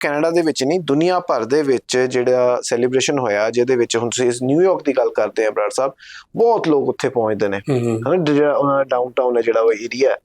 Canada ਦੇ ਵਿੱਚ ਨਹੀਂ ਦੁਨੀਆ ਭਰ ਦੇ ਵਿੱਚ ਜਿਹੜਾ ਸੈਲੀਬ੍ਰੇਸ਼ਨ ਹੋਇਆ ਜਿਹਦੇ ਵਿੱਚ ਹੁਣ ਤੁਸੀਂ ਇਸ ਨਿਊਯਾਰਕ ਦੀ ਗੱਲ ਕਰਦੇ ਆ ਬਰਾੜ ਸਾਹਿਬ ਬਹੁਤ ਲੋਕ ਉੱਥੇ ਪਹੁੰਚਦੇ ਨੇ। ਹਨਾ ਜਿਹੜਾ ਉਹਨਾਂ ਡਾਊਨਟਾਊਨ ਹੈ ਜਿਹੜਾ ਉਹ ਏਰੀਆ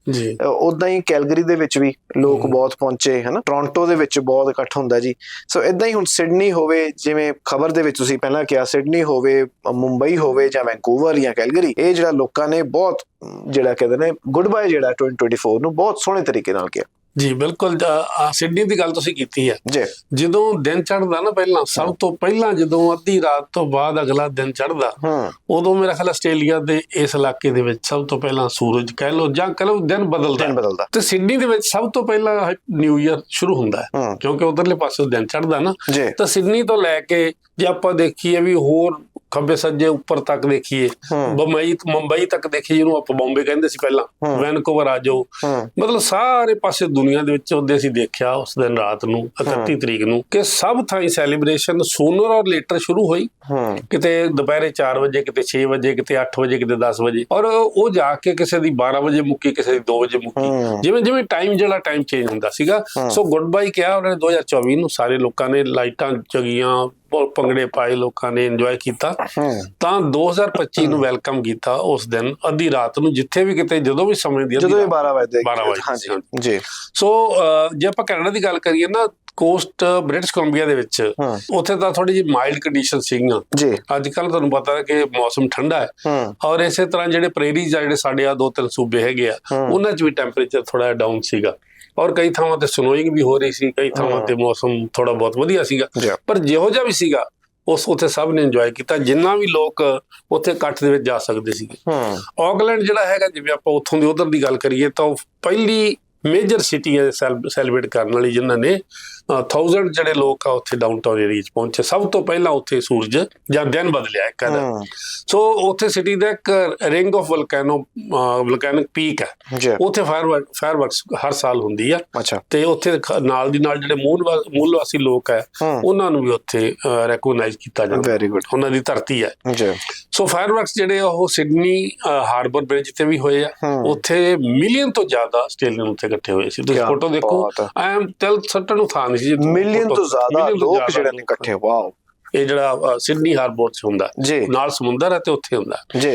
ਉਦਾਂ ਹੀ ਕੈਲਗਰੀ ਦੇ ਵਿੱਚ ਵੀ ਲੋਕ ਬਹੁਤ ਪਹੁੰਚੇ ਹਨਾ। ਟੋਰਾਂਟੋ ਦੇ ਵਿੱਚ ਬਹੁਤ ਇਕੱਠ ਹੁੰਦਾ ਜੀ। ਸੋ ਇਦਾਂ ਹੀ ਹੁਣ ਸਿਡਨੀ ਹੋਵੇ ਜਿਵੇਂ ਖਬਰ ਦੇ ਵਿੱਚ ਤੁਸੀਂ ਪਹਿਲਾਂ ਕਿਹਾ ਸਿਡਨੀ ਹੋਵੇ ਮੁੰਬਈ ਹੋਵੇ ਜਾਂ ਵੈਂਕੂਵਰ ਜਾਂ ਕੈਲਗਰੀ ਇਹ ਜਿਹੜਾ ਲੋਕਾਂ ਨੇ ਬਹੁਤ ਜਿਹੜਾ ਕਹਿੰਦੇ ਨੇ ਗੁੱਡ ਬਾਏ ਜਿਹੜਾ 2024 ਨੂੰ ਬਹੁਤ ਸੋਹਣੇ ਤਰੀਕੇ ਨਾਲ ਕੀਤਾ ਜੀ ਬਿਲਕੁਲ ਆਹ ਸਿਡਨੀ ਦੀ ਗੱਲ ਤੁਸੀਂ ਕੀਤੀ ਹੈ। ਜੀ। ਜਦੋਂ ਦਿਨ ਚੜ੍ਹਦਾ ਨਾ ਪਹਿਲਾਂ ਸਭ ਤੋਂ ਪਹਿਲਾਂ ਜਦੋਂ ਅੱਧੀ ਰਾਤ ਤੋਂ ਬਾਅਦ ਅਗਲਾ ਦਿਨ ਚੜ੍ਹਦਾ ਹੂੰ। ਉਦੋਂ ਮੇਰਾ ਖਿਆਲ ਆਸਟ੍ਰੇਲੀਆ ਦੇ ਇਸ ਇਲਾਕੇ ਦੇ ਵਿੱਚ ਸਭ ਤੋਂ ਪਹਿਲਾਂ ਸੂਰਜ ਕਹਿ ਲਓ ਜਾਂ ਕਹਿ ਲਓ ਦਿਨ ਬਦਲਦਾ। ਦਿਨ ਹੈ। ਬਦਲਦਾ। ਤੇ ਸਿਡਨੀ ਦੇ ਵਿੱਚ ਸਭ ਤੋਂ ਪਹਿਲਾਂ ਨਿਊ ਇਅਰ ਸ਼ੁਰੂ ਹੁੰਦਾ ਹੈ ਕਿਉਂਕਿ ਉਧਰਲੇ ਪਾਸੇ ਦਿਨ ਚੜ੍ਹਦਾ ਨਾ। ਤਾਂ ਸਿਡਨੀ ਤੋਂ ਲੈ ਕੇ ਜੇ ਆਪਾਂ ਦੇਖੀਏ ਵੀ ਹੋਰ ਖੱਬੇ ਸੱਜੇ ਉੱਪਰ ਤੱਕ ਦੇਖੀਏ ਬੰਬਈ ਮੁੰਬਈ ਤੱਕ ਦੇਖੀਏ ਜਿਹਨੂੰ ਆਪਾਂ ਬੰਬੇ ਕਹਿੰਦੇ ਸੀ ਪਹਿਲਾਂ। ਵੈਨਕੂਵਰ ਆ ਜਾਓ। ਮਤਲਬ ਸਾਰੇ ਪਾਸੇ ਦੁਨੀਆ ਦੇ ਵਿੱਚ ਉਹਦੇ ਅਸੀਂ ਦੇਖਿਆ ਉਸ ਦਿਨ ਰਾਤ ਨੂੰ 31 ਤਰੀਕ ਨੂੰ ਕਿ ਸਭ ਥਾਈ ਸੈਲੀਬ੍ਰੇਸ਼ਨ ਸੂਨਰ ਔਰ ਲੇਟਰ ਸ਼ੁਰੂ ਹੋਈ। ਕਿਤੇ ਦੁਪਹਿਰੇ 4 ਵਜੇ ਕਿਤੇ 6 ਵਜੇ ਕਿਤੇ 8 ਵਜੇ ਕਿਤੇ 10 ਵਜੇ ਔਰ ਉਹ ਜਾ ਕੇ ਕਿਸੇ ਦੀ 12 ਵਜੇ ਮੁੱਕੀ ਕਿਸੇ ਦੀ 2 ਵਜੇ ਮੁੱਕੀ। ਜਿਵੇਂ ਜਿਵੇਂ ਟਾਈਮ ਜਿਹੜਾ ਟਾਈਮ ਚੇਂਜ ਹੁੰਦਾ ਸੀਗਾ। ਸੋ ਗੁੱਡ ਬਾਈ ਕਿਹਾ ਉਹਨਾਂ ਨੇ 2024 ਨੂੰ ਸਾਰੇ ਲੋਕਾਂ ਨੇ ਲਾਈਟਾਂ ਜਗੀਆਂ ਭੰਗੜੇ ਪਾਏ ਲੋਕਾਂ ਨੇ ਇੰਜੋਏ ਕੀਤਾ। ਤਾਂ 2025 ਨੂੰ ਵੈਲਕਮ ਕੀਤਾ ਉਸ ਦਿਨ ਅੱਧੀ ਰਾਤ ਨੂੰ ਜਿੱਥੇ ਵੀ ਕਿਤੇ ਜਦੋਂ ਵੀ ਸਮੇਂ ਦੀ ਜਦੋਂ ਰਾਤ- 12 ਵਜੇ 12 ਵਜੇ, ਜੀ ਸੋ। ਜੇ। ਆਪਾਂ ਕੈਨੇਡਾ ਦੀ ਗੱਲ ਕਰੀਏ ਨਾ ਕੋਸਟ ਬ੍ਰਿਟਿਸ਼ ਕੋਲੰਬੀਆ ਦੇ ਵਿੱਚ ਉੱਥੇ ਤਾਂ ਥੋੜੀ ਜਿਹੀ ਮਾਈਲਡ ਕੰਡੀਸ਼ਨ ਸੀਗੀਆਂ। ਜੀ। ਅੱਜ ਕੱਲ ਤੁਹਾਨੂੰ ਪਤਾ ਹੈ ਕਿ ਮੌਸਮ ਠੰਡਾ ਹੈ। ਔਰ ਇਸੇ ਤਰ੍ਹਾਂ ਜਿਹੜੇ ਪ੍ਰੇਰੀਜ਼ ਆ ਜਿਹੜੇ ਸਾਡੇ ਆ ਦੋ ਤਿੰਨ ਸੂਬੇ ਹੈਗੇ ਆ। ਉਹਨਾਂ 'ਚ ਵੀ ਟੈਂਪਰੇਚਰ ਥੋੜਾ ਡਾਊਨ ਸੀਗਾ। ਔਰ ਕਈ ਥਾਵਾਂ ਤੇ ਸਨੋਇੰਗ ਵੀ ਹੋ ਰਹੀ ਸੀ ਕਈ ਥਾਵਾਂ ਤੇ ਮੌਸਮ ਥੋੜਾ ਬਹੁਤ ਵਧੀਆ ਸੀਗਾ। ਪਰ ਜਿਹੋ ਜਿਹਾ ਵੀ ਸੀਗਾ ਉਸ ਉੱਥੇ ਸਭ ਨੇ ਇੰਜੋਏ ਕੀਤਾ ਜਿੰਨਾ ਵੀ ਲੋਕ ਉੱਥੇ ਇਕੱਠ ਦੇ ਵਿੱਚ ਜਾ ਸਕਦੇ ਸੀਗੇ। ਹੂੰ। ਆਕਲੈਂਡ ਜਿਹੜਾ ਹੈਗਾ ਜਿਵੇਂ ਆਪਾਂ ਉੱਥੋਂ ਦੀ ਉਧਰ ਦੀ ਗੱਲ ਕਰੀਏ ਤਾਂ ਪਹਿਲੀ ਮੇਜਰ ਸਿਟੀ ਹੈ ਸੈਲੀਬ੍ਰੇਟ ਕਰਨ ਵਾਲੀ ਜਿਨ੍ਹਾਂ ਨੇ 1000 ਜਿਹੜੇ ਲੋਕ ਆ ਉੱਥੇ ਡਾਊਨਟਾਊਨ ਏਰੀਆ 'ਚ ਪਹੁੰਚੇ। ਸਭ ਤੋਂ ਪਹਿਲਾਂ ਉੱਥੇ ਸੂਰਜ ਜਾਂ ਦਿਨ ਬਦਲਿਆ ਇੱਕ ਦਾ ਸੋ ਉੱਥੇ ਸਿਟੀ ਦਾ ਇੱਕ ring of volcano volcanic peak ਹੈ ਉੱਥੇ ਫਾਇਰ ਫਾਇਰਵਰਕਸ ਹਰ ਸਾਲ ਹੁੰਦੀ ਆ। ਤੇ ਉੱਥੇ ਨਾਲ ਦੀ ਨਾਲ ਜਿਹੜੇ ਮੂਲ ਮੂਲ ਵਾਸੀ ਲੋਕ ਹੈ ਹੂੰ। ਉਹਨਾਂ ਨੂੰ ਵੀ ਉੱਥੇ ਰੈਕਗਨਾਈਜ਼ ਕੀਤਾ ਜਾਂਦਾ। ਵੈਰੀ ਗੁੱਡ ਉਹਨਾਂ ਦੀ ਧਰਤੀ ਹੈ ਜੀ। ਸੋ ਫਾਇਰਵਰਕਸ ਜਿਹੜੇ ਆ ਉਹ ਸਿਡਨੀ ਹਾਰਬਰ ਬ੍ਰਿਜ ਤੇ ਵੀ ਹੋਏ ਆ। ਉੱਥੇ ਮਿਲੀਅਨ ਤੋਂ ਜ਼ਿਆਦਾ ਆਸਟ੍ਰੇਲੀਅਨ ਉੱਥੇ ਇਕੱਠੇ ਹੋਏ ਸੀ। ਤੁਸੀਂ ਫੋਟੋ ਦੇਖੋ। ਆਈ ਐਮ ਟੈਲ ਸੱਟਣ ਨੂੰ ਥਾਂ ਨਹੀਂ ਸੀ ਮਿਲੀਅਨ ਤੋਂ ਜ਼ਿਆਦਾ ਲੋਕ ਜਿਹੜੇ ਨੇ ਇਕੱਠੇ ਵਾਓ ਇਹ ਜਿਹੜਾ ਸਿਡਨੀ ਹਾਰਬਰ ਚ ਹੁੰਦਾ। ਨਾਲ ਸਮੁੰਦਰ ਹੈ ਤੇ ਉੱਥੇ ਹੁੰਦਾ। ਜੀ।